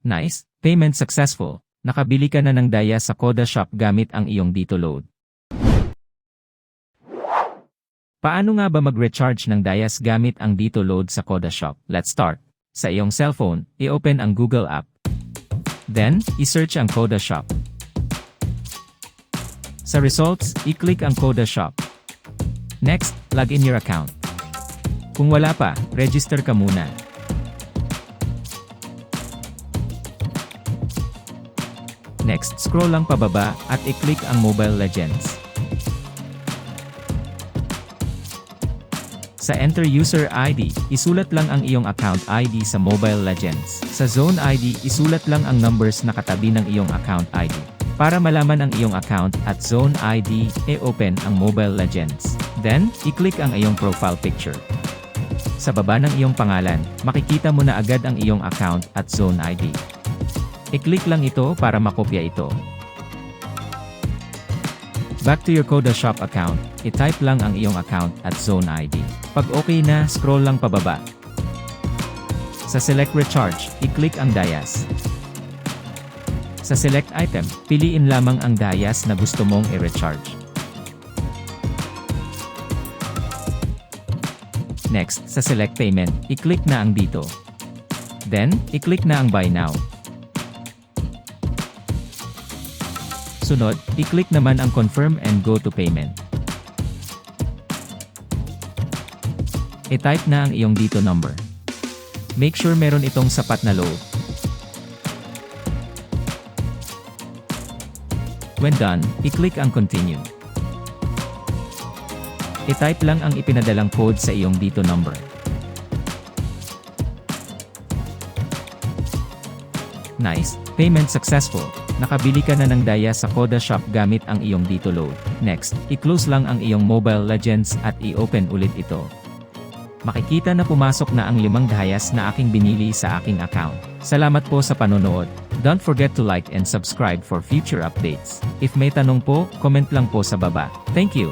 Nice, payment successful. Nakabili ka na ng daya sa Koda Shop gamit ang iyong dito load. Paano nga ba mag-recharge ng Dayas gamit ang dito load sa Koda Shop? Let's start. Sa iyong cellphone, i-open ang Google app. Then, i-search ang Koda Shop. Sa results, i-click ang Koda Shop. Next, log in your account. Kung wala pa, register ka muna. Next, scroll lang pababa at i-click ang Mobile Legends. Sa Enter User ID, isulat lang ang iyong account ID sa Mobile Legends. Sa Zone ID, isulat lang ang numbers na katabi ng iyong account ID. Para malaman ang iyong account at Zone ID, e-open ang Mobile Legends. Then, i-click ang iyong profile picture. Sa baba ng iyong pangalan, makikita mo na agad ang iyong account at Zone ID. I-click lang ito para makopya ito. Back to your Koda Shop account, i-type lang ang iyong account at Zone ID. Pag okay na, scroll lang pababa. Sa Select Recharge, i-click ang Dayas. Sa Select Item, piliin lamang ang Dayas na gusto mong i-recharge. Next, sa Select Payment, i-click na ang dito. Then, i-click na ang Buy Now. Sunod, i-click naman ang Confirm and Go to Payment. I-type na ang iyong dito number. Make sure meron itong sapat na load. When done, i-click ang Continue. I-type lang ang ipinadalang code sa iyong dito number. Nice, payment successful. Nakabili ka na ng daya sa Koda Shop gamit ang iyong dito load. Next, i-close lang ang iyong Mobile Legends at i-open ulit ito. Makikita na pumasok na ang limang dayas na aking binili sa aking account. Salamat po sa panonood. Don't forget to like and subscribe for future updates. If may tanong po, comment lang po sa baba. Thank you!